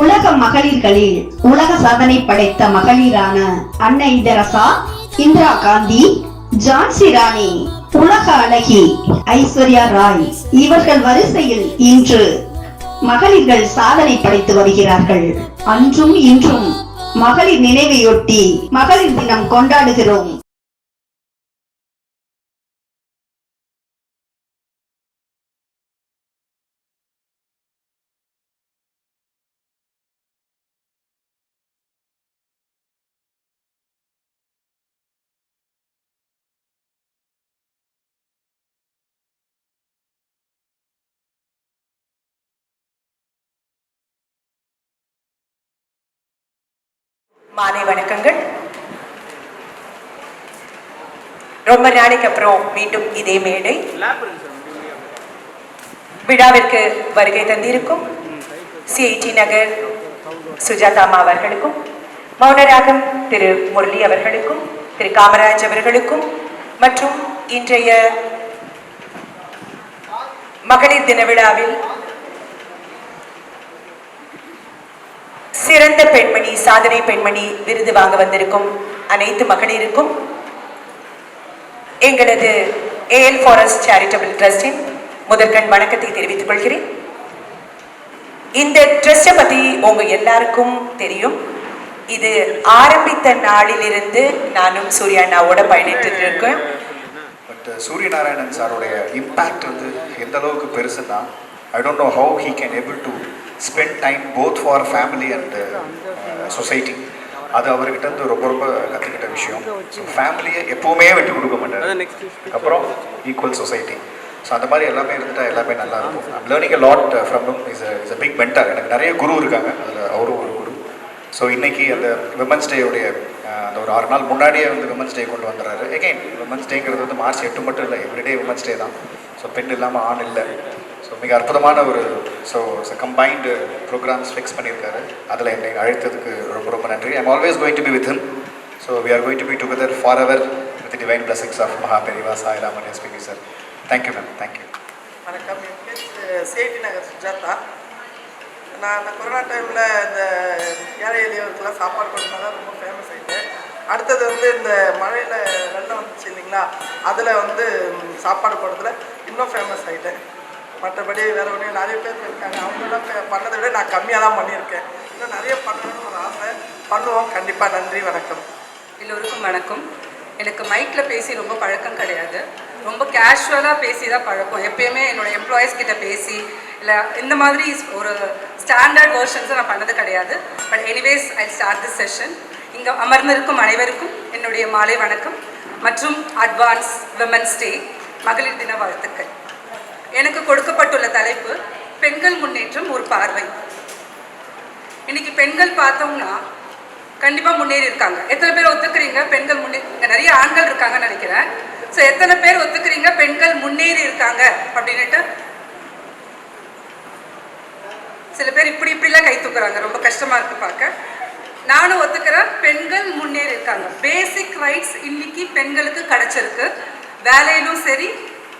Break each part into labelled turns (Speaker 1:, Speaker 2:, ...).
Speaker 1: உலக மகளிர்களில் உலக சாதனை படைத்த மகளிரான அன்னை தெரசா இந்திரா காந்தி ஜான்சி ராணி உலக அழகி ஐஸ்வர்யா ராய் இவர்கள் வரிசையில் இன்று மகளிர்கள் சாதனை படைத்து வருகிறார்கள். அன்றும் இன்றும் மகளிர் நினைவையொட்டி மகளிர் தினம் கொண்டாடுகிறோம்.
Speaker 2: மாலை வணக்கங்கள். ரொம்ப நாளைக்கு அப்புறம் மீண்டும் இதே மேடை. விழாவிற்கு வருகை தந்திருக்கும் சிஐடி நகர் சுஜாதாமா அவர்களுக்கும் மௌனராகம் திரு முரளி அவர்களுக்கும் திரு காமராஜ் அவர்களுக்கும் மற்றும் இன்றைய மகளிர் தின விழாவில் சிறந்த பெண்மணி சாதனை பெண்மணி விருது வாங்க வந்திருக்கும் அனைத்து மகளிருக்கும் எங்களது ஏஎல் ஃபாரஸ்ட் சேரிட்டபிள் ட்ரஸ்டின் முதற்கண் வணக்கத்தை தெரிவித்துக் கொள்கிறேன். இந்த ட்ரஸ்டை பத்தி உங்க எல்லாருக்கும் தெரியும். இது ஆரம்பித்த நாளிலிருந்து நானும் சூர்யா அண்ணாவோட பயணிட்டு இருக்கேன்
Speaker 3: பட் uh, சூரிய நாராயணன் சாருடைய இம்பேக்ட் வந்து எந்த அளவுக்கு பெருசுன்னா I don't know how he can able to spend time both for family and society uh, அது அவர்கிட்ட இருந்து ரொம்ப ரொம்ப கற்றுக்கிட்ட விஷயம். ஸோ ஃபேமிலியை எப்போவுமே விட்டு கொடுக்க மாட்டார். அப்புறம் ஈக்குவல் சொசைட்டி ஸோ அந்த மாதிரி எல்லாமே இருந்துட்டா எல்லாமே நல்லா இருக்கும். I'm learning a lot from is is a big mentor எனக்கு நிறைய குரு இருக்காங்க. அதில் அவரும் ஒரு குரு. ஸோ இன்னைக்கு அந்த விமன்ஸ் டேவுடைய அந்த ஒரு ஆறு நாள் முன்னாடியே வந்து விமன்ஸ் டே கொண்டு வந்துடுறாரு எகைன் விமன்ஸ் டேங்கிறது வந்து மார்ச் எட்டு மட்டும் இல்லை. எவ்ரிடே விமன்ஸ் டே தான். ஸோ பெண் இல்லாமல் ஆண் இல்லை. மிக அற்புதமான ஒரு ஸோ கம்பைன்டு ப்ரோக்ராம்ஸ் ஃபிக்ஸ் பண்ணியிருக்காரு. அதில் என்னை அழைத்ததுக்கு ரொம்ப ரொம்ப நன்றி. I'm always going to be with him so we are going to be together for our with divine blessings of Maha Periva Sairaman SPB sir thank you ma'am thank you
Speaker 4: வணக்கம். என் பேர் uh, Chetty Nagar Sujatha. நான் அந்த corona டைமில் இந்த ஏழை எளியவருக்கெல்லாம் சாப்பாடு கொடுத்தனால ரொம்ப ஃபேமஸ் ஆகிட்டேன் அடுத்தது வந்து இந்த மழையில் வெள்ளம் வந்துச்சு இல்லைங்களா? அதில் வந்து சாப்பாடு போடுறதுல இன்னும் ஃபேமஸ் ஆகிட்டேன் மற்றபடி வேறு ஒன்றும் நிறைய பேர் இருக்காங்க. அவங்களாம் பண்ணதை விட நான் கம்மியாக தான் பண்ணியிருக்கேன். இன்னும் நிறைய பண்ணணும்னு ஒரு ஆசை. பண்ணுவோம். கண்டிப்பாக நன்றி. வணக்கம்.
Speaker 5: எல்லோருக்கும் வணக்கம். எனக்கு மைக்கில் பேசி ரொம்ப பழக்கம் கிடையாது. ரொம்ப கேஷுவலாக பேசி தான் பழக்கம். எப்பயுமே என்னோடய எம்ப்ளாயீஸ் கிட்ட பேசி இல்லை இந்த மாதிரி ஒரு ஸ்டாண்டர்ட் வேர்ஷன்ஸை நான் பண்ணது கிடையாது. But anyways I start this session இங்கே அமர்ந்திருக்கும் அனைவருக்கும் என்னுடைய மாலை வணக்கம். மற்றும் அட்வான்ஸ் விமன்ஸ் டே மகளிர் தின வாழ்த்துக்கள். எனக்கு கொடுக்கப்பட்டுள்ள தலைப்பு பெண்கள் முன்னேற்றம் ஒரு பார்வை. இன்னைக்கு பெண்கள் பார்த்தோம்னா கண்டிப்பாக முன்னேறி இருக்காங்க எத்தனை பேர் ஒத்துக்கிறீங்க பெண்கள் முன்னே நிறைய ஆண்கள் இருக்காங்கன்னு நினைக்கிறேன். ஸோ எத்தனை பேர் ஒத்துக்கிறீங்க பெண்கள் முன்னேறி இருக்காங்க அப்படின்னுட்டு சில பேர் இப்படி இப்படிலாம் கை தூக்குறாங்க. ரொம்ப கஷ்டமா இருக்கு பார்க்க. நானும் ஒத்துக்கிறேன் பெண்கள் முன்னேறி இருக்காங்க பேசிக் ரைட்ஸ் இன்னைக்கு பெண்களுக்கு கிடைச்சிருக்கு. வேலையிலும் சரி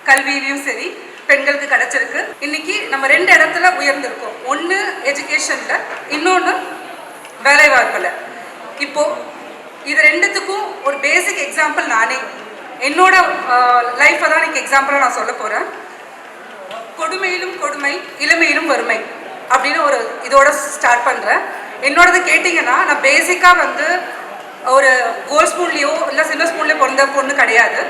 Speaker 5: கல்வியிலையும் சரி பெண்களுக்கு கிடைச்சிருக்கு. இன்னைக்கு நம்ம ரெண்டு இடத்துல உயர்ந்திருக்கோம். ஒன்று எஜுகேஷன்ல இன்னொன்று வேலைவாய்ப்பில். இப்போ இது ரெண்டுத்துக்கும் ஒரு பேசிக் எக்ஸாம்பிள் நானே. என்னோட லைஃப்பை தான் எனக்கு எக்ஸாம்பிளாக நான் சொல்ல போகிறேன் கொடுமையிலும் கொடுமை இளமையிலும் வறுமை அப்படின்னு ஒரு இதோட ஸ்டார்ட் பண்ணுறேன் என்னோடது கேட்டிங்கன்னா நான் பேசிக்காக வந்து ஒரு கோல் ஸ்பூன்லேயோ இல்லை சில்வர் ஸ்பூன்லேயோ பிறந்த பொண்ணு கிடையாது.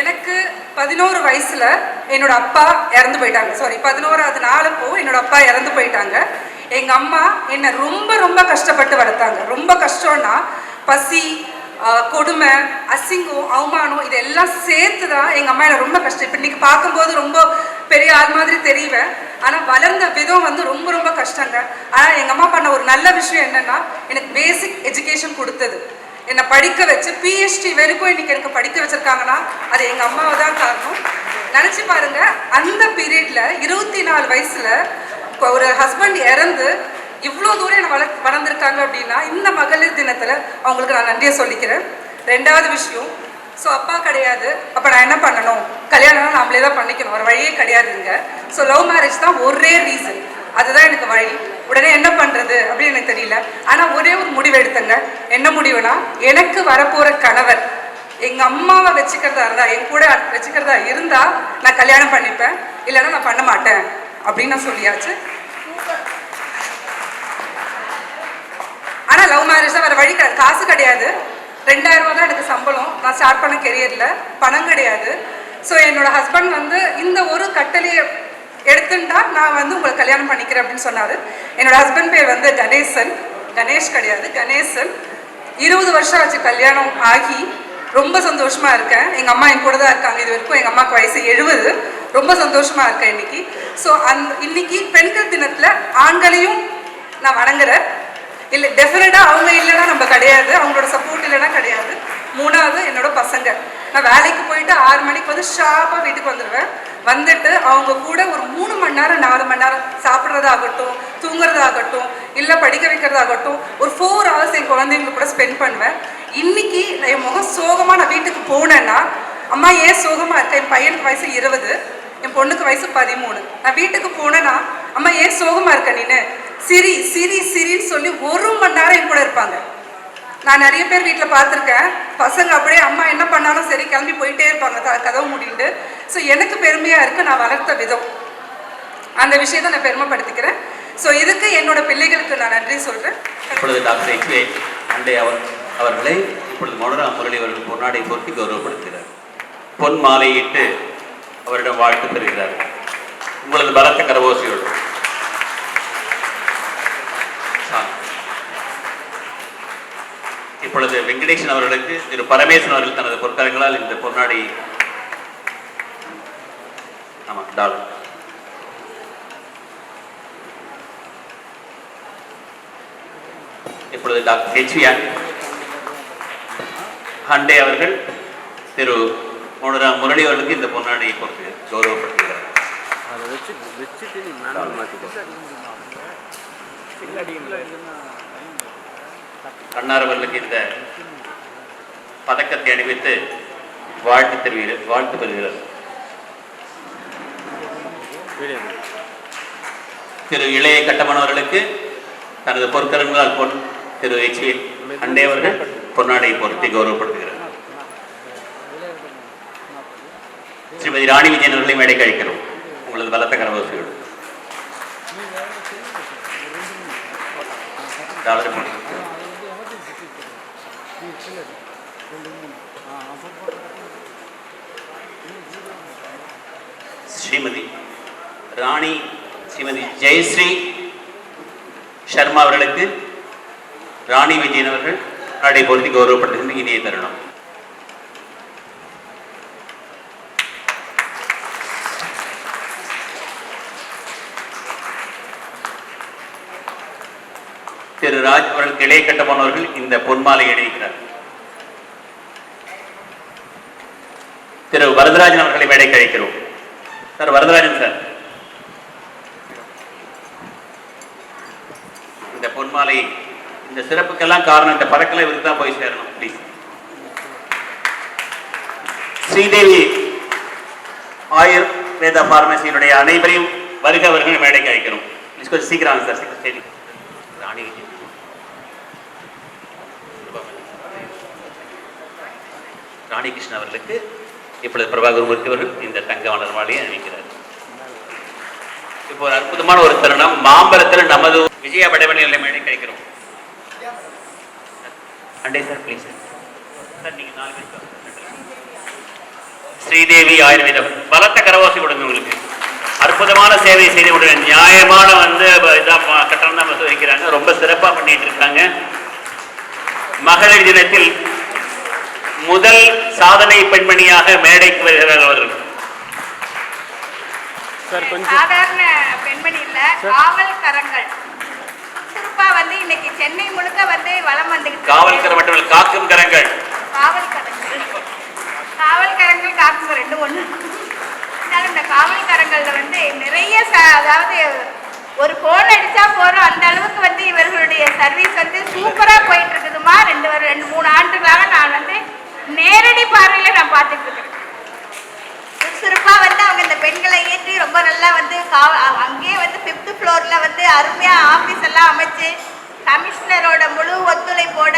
Speaker 5: எனக்கு பதினோரு வயசில் என்னோட அப்பா இறந்து போயிட்டாங்க. சாரி பதினோராவது நாளப்போ என்னோட அப்பா இறந்து போயிட்டாங்க. எங்கள் அம்மா என்னை ரொம்ப ரொம்ப கஷ்டப்பட்டு வளர்த்தாங்க. ரொம்ப கஷ்டம்னா பசி கொடுமை அசிங்கம் அவமானம் இதெல்லாம் சேர்த்து தான் எங்கள் அம்மா என்ன ரொம்ப கஷ்டம். இப்போ இன்னைக்கு பார்க்கும்போது ரொம்ப பெரிய ஆள் மாதிரி தெரியுவேன் ஆனால் வளர்ந்த விதம் வந்து ரொம்ப ரொம்ப கஷ்டங்க. ஆனால் எங்கள் அம்மா பண்ண ஒரு நல்ல விஷயம் என்னென்னா எனக்கு பேசிக் எஜுகேஷன் கொடுத்தது. என்னை படிக்க வச்சு பிஹெச்டி வரைக்கும் இன்னைக்கு எனக்கு படிக்க வச்சிருக்காங்கன்னா அது எங்கள் அம்மாவை தான் காரணம். நினச்சி பாருங்க அந்த பீரியட்ல இருபத்தி நாலு வயசுல ஒரு ஹஸ்பண்ட் இறந்து இவ்வளோ தூரம் என்னை வள வளர்ந்துருக்காங்க அப்படின்னா இந்த மகளிர் தினத்தில் அவங்களுக்கு நான் நன்றியை சொல்லிக்கிறேன். ரெண்டாவது விஷயம் ஸோ அப்பா கிடையாது. அப்போ நான் என்ன பண்ணணும்? கல்யாணம் நாமளே தான் பண்ணிக்கணும். ஒரு வழியே கிடையாதுங்க ஸோ லவ் மேரேஜ் தான் ஒரே ரீசன் அதுதான் எனக்கு வழி. உடனே என்ன பண்ணுறது அப்படின்னு எனக்கு தெரியல. ஆனால் ஒரே ஒரு முடிவு எடுத்தங்க. என்ன முடிவுனா எனக்கு வரப்போகிற கணவர் எங்கள் அம்மாவை வச்சுக்கிறதா இருந்தா என் கூட வச்சுக்கிறதா இருந்தால் நான் கல்யாணம் பண்ணிப்பேன். இல்லைன்னா நான் பண்ண மாட்டேன் அப்படின்னு நான் சொல்லியாச்சு. ஆனால் லவ் மேரேஜ் தான் வர வழி கிடையாது. காசு கிடையாது. ரெண்டாயிரம் ரூபா தான் எனக்கு சம்பளம். நான் ஸ்டார்ட் பண்ண கெரியரில் பணம் கிடையாது. ஸோ என்னோட ஹஸ்பண்ட் வந்து இந்த ஒரு கட்டளையை எடுத்துட்டா நான் வந்து உங்களை கல்யாணம் பண்ணிக்கிறேன் அப்படின்னு சொன்னார். என்னோட ஹஸ்பண்ட் பேர் வந்து கணேசன். கணேஷ் கிடையாது கணேசன். இருபது வருஷம் ஆச்சு கல்யாணம் ஆகி. ரொம்ப சந்தோஷமாக இருக்கேன். எங்கள் அம்மா என் கூட தான் இருக்காங்க இது வரைக்கும். எங்கள் அம்மாவுக்கு வயசு எழுபது. ரொம்ப சந்தோஷமாக இருக்கேன் இன்னைக்கு. ஸோ அந் இன்னைக்கு பெண்கள் தினத்தில் ஆண்களையும் நான் வணங்குறேன். இல்லை டெஃபினட்டாக அவங்க இல்லைன்னா நம்ம கிடையாது. அவங்களோட சப்போர்ட் இல்லைன்னா கிடையாது. மூணாவது என்னோட பசங்க. நான் வேலைக்கு போயிட்டு ஆறு மணிக்கு வந்து ஷார்ப்பாக வீட்டுக்கு வந்துடுவேன் வந்துட்டு அவங்க கூட ஒரு மூணு மணி நேரம் நாலு மணி நேரம் சாப்பிட்றதாகட்டும் தூங்குறதாகட்டும் இல்லை படிக்க வைக்கிறதாகட்டும் ஒரு ஃபோர் ஹவர்ஸ் என் குழந்தைங்க கூட ஸ்பெண்ட் பண்ணுவேன். இன்னைக்கு என் முகம் சோகமாக நான் வீட்டுக்கு போனேன்னா அம்மா ஏன் சோகமாக இருக்க? என் பையனுக்கு வயசு இருபது என் பொண்ணுக்கு வயசு பதிமூணு. நான் வீட்டுக்கு போனேன்னா அம்மா ஏன் சோகமாக இருக்க நீனு? சிரி சிரி சிரின்னு சொல்லி ஒரு மணி நேரம் என் கூட இருப்பாங்க. நான் நிறைய பேர் வீட்டில் பார்த்துருக்கேன். பசங்க அப்படியே அம்மா என்ன பண்ணாலும் சரி கிளம்பி போயிட்டே இருப்பாங்க. த- கதவு மூடிட்டு. ஸோ எனக்கு பெருமையாக இருக்குது நான் வளர்த்த விதம். அந்த விஷயத்தை நான் பெருமைப்படுத்திக்கிறேன். ஸோ இதுக்கு என்னோட பிள்ளைகளுக்கு நான் நன்றி சொல்கிறேன்
Speaker 6: இப்பொழுது டாக்டர் எச்வே அண்டே அவர் அவர்களை இப்பொழுது மனோரா முரளி அவர்கள் பொன்னாடை போட்டி கௌரவப்படுத்துகிறார். பொன் மாலையிட்டு அவரிடம் வாழ்த்து பெறுகிறார். உங்களது பலத்த கரவோசியோடு இப்பொழுது வெங்கடேசன் அவர்களுக்கு திரு பரமேஸ்வரன் அவர்கள் தனது பொற்கரங்களால் இந்த பொன்னாடை ஆமா டாலர். இப்பொழுது டாக்டர் ஹெச்வியான் ஹண்டே அவர்கள் திரு மோனரா முரளி அவர்களுக்கு இந்த பொன்னாடையை கொடுத்து கௌரவப்படுத்துகிறார்.
Speaker 7: அதை வச்சு வச்சுட்டு நீ மேனுவல் மாற்றிக்கோ
Speaker 6: அன்னார் அவர்களுக்கு இந்த பதக்கத்தை அணிவித்து வாழ்த்து தெரிவிக்கிற வாழ்த்து பெறுகிறார் திரு இளைய கட்டமானவர்களுக்கு தனது பொற்கரங்களால் பொன் திரு எச் வி அண்டே அவர்கள் பொருத்தி கௌரவப்படுத்துகிறார். ஸ்ரீமதி ராணி விஜயன் அவர்களை மேடைக்கு அழைக்கிறோம். உங்களது பலத்த கரவசையோடு டாலர் ஸ்ரீமதி ராணி ஸ்ரீமதி ஜெயஸ்ரீ சர்மா அவர்களுக்கு ராணி விஜயன் அவர்கள் நடை பொருத்தி கௌரவப்படுத்துகின்ற இனிய தருணம். திரு ராஜ் அவர்களுக்கு இளைய கட்டமானவர்கள் இந்த பொன்மாலை அணிவிக்கிறார் திரு வரதராஜன் அவர்களை மேடை கழிக்கிறோம் சார் வரதராஜன் சார். இந்த பொன்மாலை இந்த சிறப்புக்கெல்லாம் காரணம் இந்த பதக்கலை இவருக்கு தான் போய் சேரணும் ப்ளீஸ் ஸ்ரீதேவி ஆயுர்வேத பார்மசியினுடைய அனைவரையும் வருக வருகிற மேடைக்கு அழைக்கிறோம். ப்ளீஸ் கொஞ்சம் சீக்கிரம் சார் சீக்கிரம் சரி ராணி ராணிகிருஷ்ணன் ராணி கிருஷ்ணன் அவர்களுக்கு இப்பொழுது பிரபாகர் மூர்த்தி அவர்கள் இந்த தங்க மலர் மாலையை அணிவிக்கிறார். இப்போ ஒரு அற்புதமான ஒரு தருணம். மாம்பழத்தில் நமது விஜயா படைவணி மேடை கிடைக்கிறோம் அண்டே சார் ப்ளீஸ் சார் நீங்க நாலு பேர் ஸ்ரீதேவி ஆயுர்வேதம் பலத்த கரவாசி கொடுங்க உங்களுக்கு. அற்புதமான சேவை செய்து கொடுங்க. நியாயமான வந்து இதான் கட்டணம் தான் வசூலிக்கிறாங்க. ரொம்ப சிறப்பாக பண்ணிட்டு இருக்காங்க. மகளிர் தினத்தில் முதல் சாதனை பெண்மணியாக மேடைக்கு வருகிறார் அவர்கள்
Speaker 7: சார் கொஞ்சம்
Speaker 8: சாதாரண பெண்மணி இல்ல காவல் கரங்கள். குறிப்பா வந்து இன்னைக்கு சென்னை முழுக்க வந்து வலம் வந்துகிட்டு
Speaker 6: காவல்கரை மட்டுமல்ல காக்கும் கரங்கள்.
Speaker 8: காவல் கரங்கள். காவல் கரங்கள் காக்கும் ரெண்டு ஒண்ணு. இந்த காவல் கரங்கள்ல வந்து நிறைய ச- அதாவது ஒரு போன் அடிச்சா போறோம் அந்த அளவுக்கு வந்து இவர்களுடைய சர்வீஸ் வந்து சூப்பரா போயிட்டு இருக்குதுமா. ரெண்டு வரு- ரெண்டு மூணு ஆண்டுகளாக நான் வந்து நேரடி பார்வையில நான் பார்த்துட்டு இருக்கிறேன் சுறுசுறுப்பா வந்து அவங்க இந்த பெண்களை ஏற்றி ரொம்ப நல்லா வந்து அங்கேயே வந்து ஃபிஃப்த் ஃப்ளோர்ல வந்து அருமையா ஆபீஸ் எல்லாம் அமைச்சு கமிஷனரோட முழு ஒத்துழைப்போட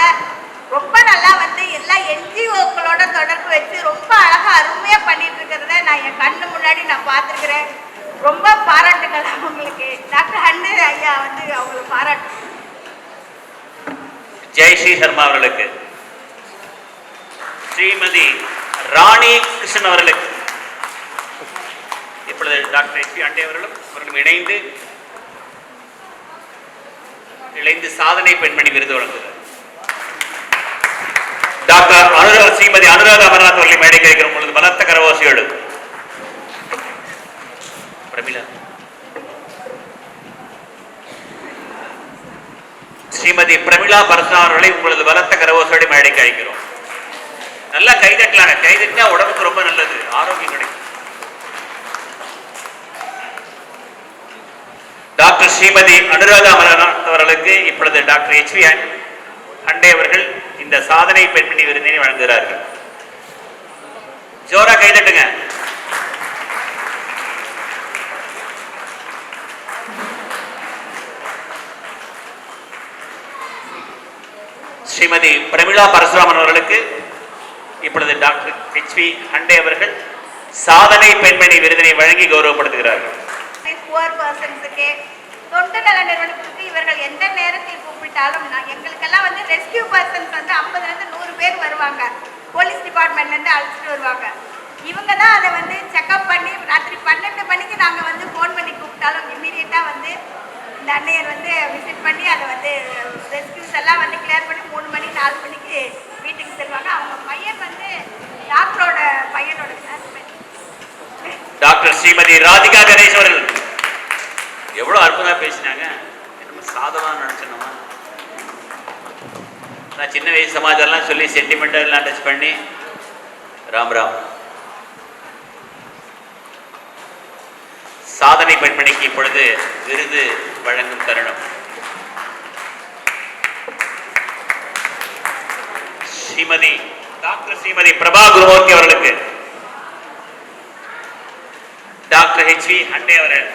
Speaker 8: ரொம்ப நல்லா வந்து எல்லா என்ஜிஓக்களோட தொடர்பு வச்சு ரொம்ப அழகா அருமையா பண்ணிட்டு இருக்கிறத நான் என் கண்ணு முன்னாடி நான் பார்த்துருக்கிறேன். ரொம்ப பாராட்டுகள் அவங்களுக்கு. டாக்டர் ஹண்டு ஐயா வந்து அவங்களை பாராட்டு
Speaker 6: ஜெயஸ்ரீ சர்மா அவர்களுக்கு. ஸ்ரீமதி ராணி கிருஷ்ணன் அவர்களுக்கு இப்பொழுது டாக்டர் எஸ் பி. அண்டே அவர்களும் அவர்களும் இணைந்து இணைந்து சாதனை பெண்மணி விருது வழங்குகிறார். டாக்டர் அனுரா ஸ்ரீமதி அனுராதா அமர்நாத் அவர்களை மேடை கிடைக்கிற பொழுது பலத்த கரவோசியோடு பிரமிளா. ஸ்ரீமதி பிரமிளா பரசுராம் அவர்களை உங்களது பலத்த கரவோசோடு மேடைக்கு அழைக்கிறோம் நல்லா கைதட்டலாங்க கைதட்டினா உடம்புக்கு ரொம்ப நல்லது. ஆரோக்கியம் கிடைக்கும். டாக்டர் ஸ்ரீமதி அனுராதா அமரநாத் அவர்களுக்கு இப்பொழுது டாக்டர் எச் வி அண்டே அவர்கள் இந்த சாதனை பெண்மணி விருதினை வழங்குகிறார்கள். ஜோரா கைதட்டுங்க ஸ்ரீமதி பிரமிளா பரசுராமன் அவர்களுக்கு இப்பொழுது டாக்டர் எச் வி ஹண்டே அவர்கள் சாதனை பெண்மணி விருதினை வழங்கி கௌரவப்படுத்துகிறார்கள்.
Speaker 8: தொண்டு நல நிறுவனத்துக்கு இவர்கள் எந்த நேரத்தில் கூப்பிட்டாலும் நான் எங்களுக்கெல்லாம் வந்து ரெஸ்கியூ பர்சன்ஸ் வந்து ஐம்பதுலேருந்து நூறு பேர் வருவாங்க. போலீஸ் டிபார்ட்மெண்ட்லேருந்து அழைச்சிட்டு வருவாங்க. இவங்க தான் அதை வந்து செக்அப் பண்ணி ராத்திரி பன்னெண்டு மணிக்கு நாங்கள் வந்து ஃபோன் பண்ணி கூப்பிட்டாலும் இம்மீடியட்டாக வந்து இந்த அன்னையர் வந்து விசிட் பண்ணி அதை வந்து ரெஸ்கியூஸ் எல்லாம் வந்து கிளியர் பண்ணி மூணு மணி நாலு மணிக்கு செல்வாங்க அவங்க பையன் வந்து டாக்டரோட பையனோட
Speaker 6: டாக்டர் ஸ்ரீமதி ராதிகா கணேஷ் அவர்கள். எவ்வளவு அற்புதமா பேசினாங்க. நம்ம சாதமாக நினச்சினோமா நான் சின்ன வயசு சமாச்சாரம்லாம் சொல்லி சென்டிமெண்டல் எல்லாம் டச் பண்ணி ராம் ராம். சாதனை பெண்மணிக்கு இப்பொழுது விருது வழங்கும் தருணம். ஸ்ரீமதி டாக்டர் ஸ்ரீமதி பிரபா குருமூர்த்தி அவர்களுக்கு. டாக்டர் ஹெச் வி அண்டே அவர்கள்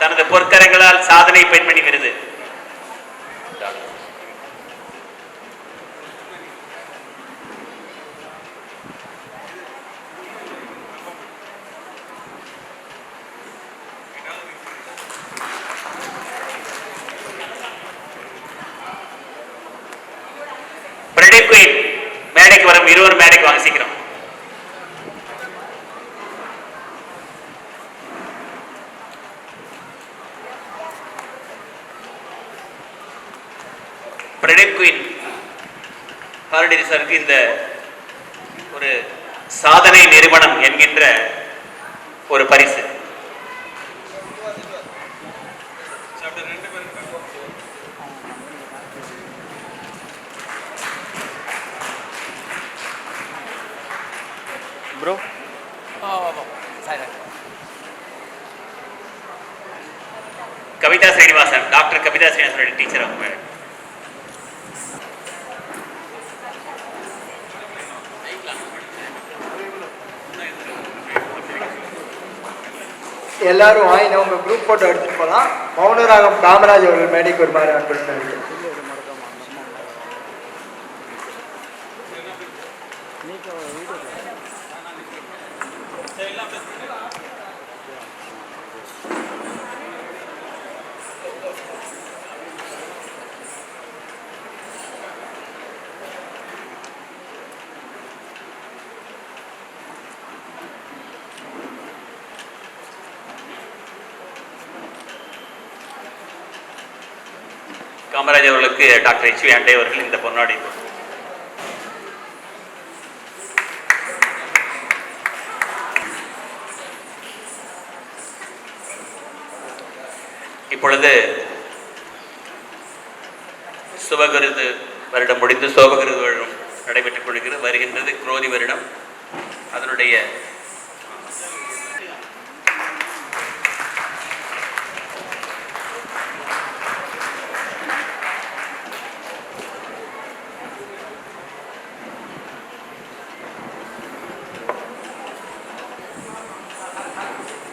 Speaker 6: தனது பொற்கரங்களால் சாதனை பெண்மணி விருது பிரதீப் குயின் மேடைக்கு வரும் இருவர் மேடைக்கு வாங்க சீக்கிரம். பிரதீப் குயின் ஹாரடி சாருக்கு இந்த ஒரு சாதனை நிறுவனம் என்கின்ற ஒரு பரிசு
Speaker 7: ப்ரோ
Speaker 6: கவிதா ஸ்ரீனிவாசன் டாக்டர் கவிதா ஸ்ரீனிவாசன் டீச்சர் அவங்க
Speaker 9: எல்லாரும் வாங்கின உங்க குரூப் போட்டோ எடுத்துட்டு போகலாம் மௌனராகம் காமராஜ் அவர்கள் மேடைக்கு வருமாறு அன்பளித்தார்கள்
Speaker 6: காமராஜ் அவர்களுக்கு டாக்டர் எச் வி அண்டே அவர்கள் இந்த பொன்னாடி இப்பொழுது சுபகிருது வருடம் முடிந்து சோபகிருது வருடம் நடைபெற்றுக் கொள்கிறது வருகின்றது குரோதி வருடம். அதனுடைய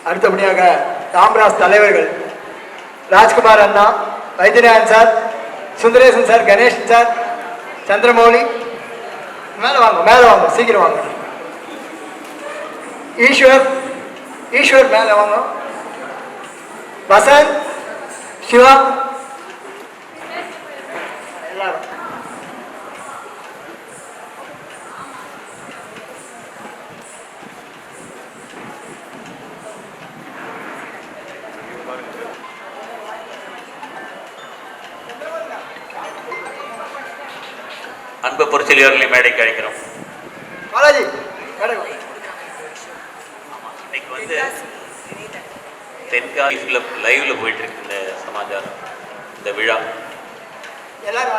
Speaker 9: அடுத்தபடியாக ராம்ராஜ் தலைவர்கள். ராஜ்குமார் அண்ணா Vaidyanathan sir Sundaresan sir Ganesh sir Chandramouli. மேலே வாங்க மேலே வாங்க சீக்கிரம் வாங்க. ஈஸ்வர் ஈஸ்வர் மேலே வாங்க. வசந்த் சிவா எல்லாரும்
Speaker 6: பொறுச்செலியவர்களை மேடைக்கு அழைக்கிறோம்.
Speaker 9: பாலாஜி.
Speaker 6: இன்னைக்கு வந்து லைவ்ல போயிட்டு இருக்கு இந்த சமாச்சாரம் இந்த விழா.
Speaker 9: எல்லாரும்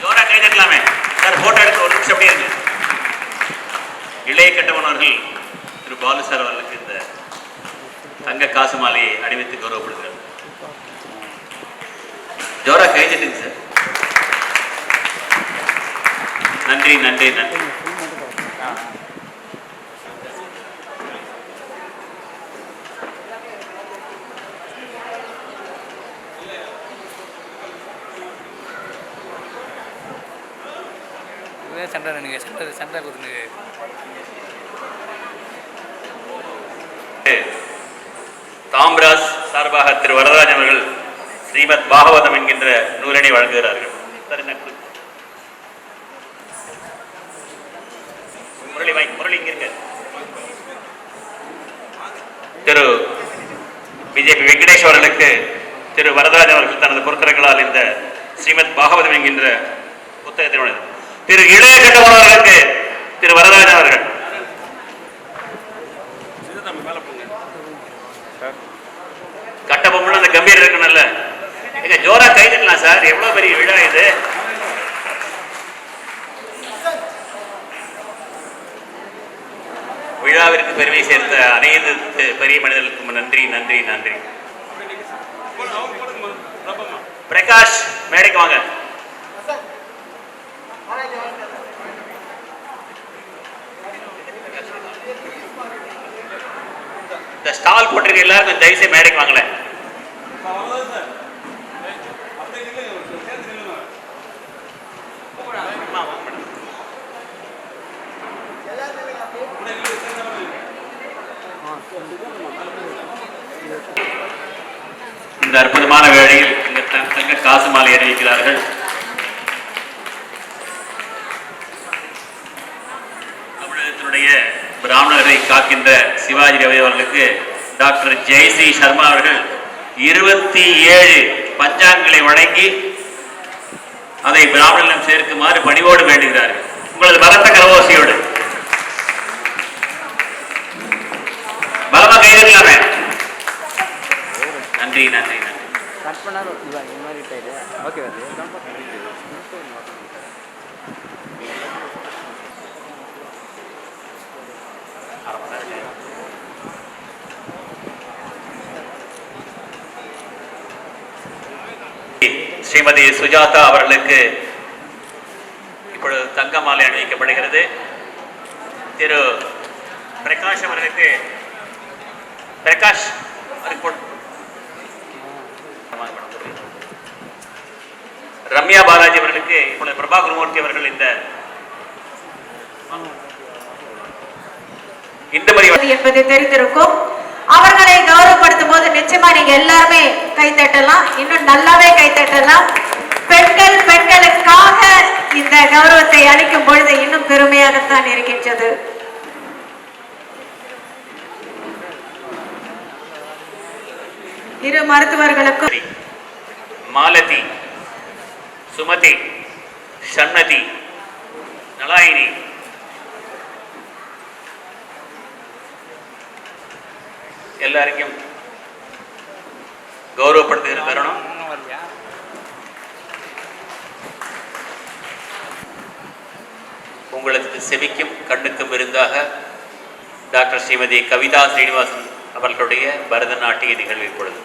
Speaker 6: ஜோரா கை தட்டலாமே சார் போட்டோ எடுக்க ஒரு நிமிஷம் அப்படியே இருங்க இளைய கட்டவனவர்கள் திரு பாலு சார் அவர்களுக்கு இந்த தங்க காசு மாலையை அணிவித்து கௌரவப்படுகிறார் ஜோரா கை சார். நன்றி நன்றி நன்றி.
Speaker 7: சண்டை நினைக்க சண்டை சண்டை கொடுத்து
Speaker 6: தாம்ராஜ் சார்பாக திரு வரதராஜன் அவர்கள் ஸ்ரீமத் பாகவதம் என்கின்ற நூலினை வழங்குகிறார்கள் சார் என்ன கொடு- முரளி வாங்கி முரளி இங்க இருக்க திரு பிஜேபி வெங்கடேஷ் அவர்களுக்கு திரு வரதராஜன் அவர்கள் தனது பொருட்கரங்களால் இந்த ஸ்ரீமத் பாகவதம் என்கின்ற புத்தகத்தை திரு இளைய கட்டவன் அவர்களுக்கு திரு வரதராஜன் அவர்கள். கட்டபொம்மன் அந்த கம்பீர் இருக்கணும்ல எங்க ஜோரா கை சார். எவ்வளவு பெரிய விழா இது? விழாவிற்கு பெருமை சேர்த்த அனைத்து பெரிய மனிதர்களுக்கும் நன்றி நன்றி நன்றி. பிரகாஷ் மேடைக்கு வாங்க. இந்த ஸ்டால் போட்டிருக்க எல்லாருக்கும் தயவுசெய்து மேடைக்கு வாங்களேன். இந்த அற்புதமான வேளையில் இந்த தங்க காசு மாலை அறிவிக்கிறார்கள் தமிழகத்தினுடைய பிராமணரை காக்கின்ற சிவாஜி ரவி அவர்களுக்கு டாக்டர் ஜெயஸ்ரீ சர்மா அவர்கள் இருபத்தி ஏழு பஞ்சாங்களை வழங்கி அதை பிராமணரிடம் சேர்க்குமாறு பணிவோடு வேண்டுகிறார்கள். உங்களது பலத்த கரவோசையோடு பலமா கைதட்டலாமே நன்றி நன்றி
Speaker 7: கட் பண்ணாலும் இவன் இந்த மாதிரி டைடு ஓகே
Speaker 6: ஸ்ரீமதி சுஜாதா அவர்களுக்கு இப்பொழுது தங்க மாலை அணிவிக்கப்படுகிறது. திரு பிரகாஷ் அவர்களுக்கு பிரகாஷ் அவருக்கு ரம்யா பாலாஜி அவர்களுக்கு இப்பொழுது பிரபா குருமூர்த்தி அவர்கள் இந்த
Speaker 10: என்பது தெரிந்திருக்கும். அவர்களை கௌரவப்படுத்தும் போது நிச்சயமா நீங்க எல்லாருமே கைத்தட்டலாம் இன்னும் நல்லாவே கைத்தட்டலாம் பெண்கள் பெண்களுக்காக இந்த கௌரவத்தை அளிக்கும் பொழுது இன்னும் பெருமையாகத்தான் இருக்கின்றது. இரு மருத்துவர்களுக்கும்
Speaker 6: மாலதி சுமதி சன்னதி நலாயினி எல்லாருக்கும் கௌரவப்படுத்துகிற தருணம். உங்களுக்கு செவிக்கும் கண்ணுக்கும் விருந்தாக டாக்டர் ஸ்ரீமதி கவிதா ஸ்ரீனிவாசன் அவர்களுடைய பரதநாட்டிய நிகழ்வு இப்பொழுது.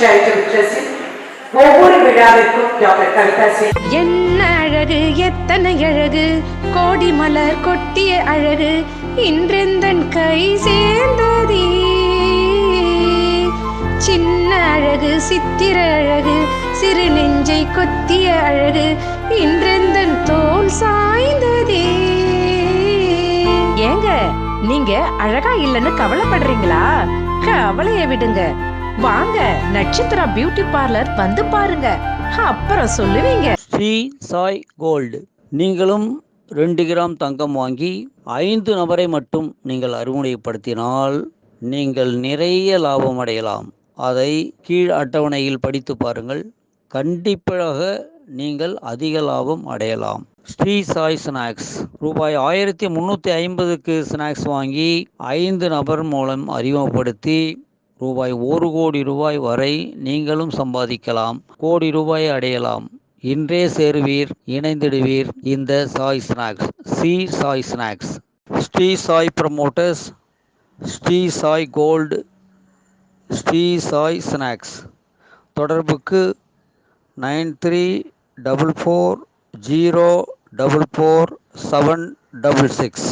Speaker 10: ஃபாரஸ்ட் ஒவ்வொரு விழாவிற்கும் டாக்டர் கவிதா
Speaker 11: என்ன அழகு எத்தனை அழகு. கோடி மலர் கொட்டிய அழகு. இன்றெந்தன் கை சேர்ந்ததே. சின்ன அழகு சித்திர அழகு. சிறு நெஞ்சை கொத்திய அழகு. இன்றெந்தன் தோல் சாய்ந்ததே. ஏங்க நீங்க அழகா இல்லைன்னு கவலைப்படுறீங்களா? கவலைய விடுங்க. வாங்க நட்சத்திரா பியூட்டி பார்லர் வந்து பாருங்க. அப்புறம் சொல்லுவீங்க.
Speaker 12: ஸ்ரீ சாய் கோல்டு. நீங்களும் ரெண்டு கிராம் தங்கம் வாங்கி ஐந்து நபரை மட்டும் நீங்கள் அறிமுகப்படுத்தினால் நீங்கள் நிறைய லாபம் அடையலாம். அதை கீழ் அட்டவணையில் படித்து பாருங்கள். கண்டிப்பாக நீங்கள் அதிக லாபம் அடையலாம். ஸ்ரீ சாய் ஸ்நாக்ஸ். ரூபாய் ஆயிரத்தி முந்நூற்றி ஐம்பதுக்கு ஸ்நாக்ஸ் வாங்கி ஐந்து நபர் மூலம் அறிமுகப்படுத்தி ரூபாய் ஒரு கோடி ரூபாய் வரை நீங்களும் சம்பாதிக்கலாம். கோடி ரூபாய் அடையலாம். இன்றே சேருவீர் இணைந்திடுவீர். இந்த Sai snacks C Sai snacks. Sri Sai promoters Sri Sai gold Sri Sai snacks. தொடர்புக்கு nine three double four zero double four seven double six.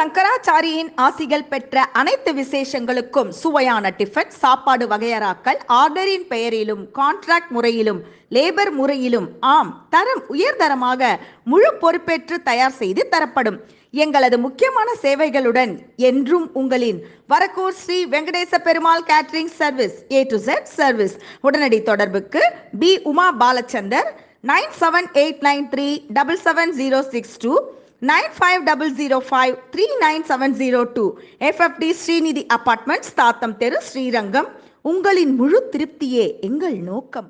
Speaker 13: சங்கராச்சாரியின் ஆசிகள் பெற்ற அனைத்து விசேஷங்களுக்கும் சுவையான டிஃபன் சாப்பாடு வகையறாக்கள் ஆர்டரின் பெயரிலும் கான்ட்ராக்ட் முறையிலும் லேபர் முறையிலும் ஆம் தரம் உயர்தரமாக முழு பொறுப்பேற்று தயார் செய்து தரப்படும். எங்களது முக்கியமான சேவைகளுடன் என்றும் உங்களின் Varakkur Sri Venkatesa Perumal catering service A to Z service உடனடி தொடர்புக்கு P Uma Balachander nine seven eight nine three double seven zero six two nine five double zero five three nine seven zero two. FFT Srinidhi apartments Thatham தெரு ஸ்ரீரங்கம். உங்களின் முழு திருப்தியே எங்கள் நோக்கம்.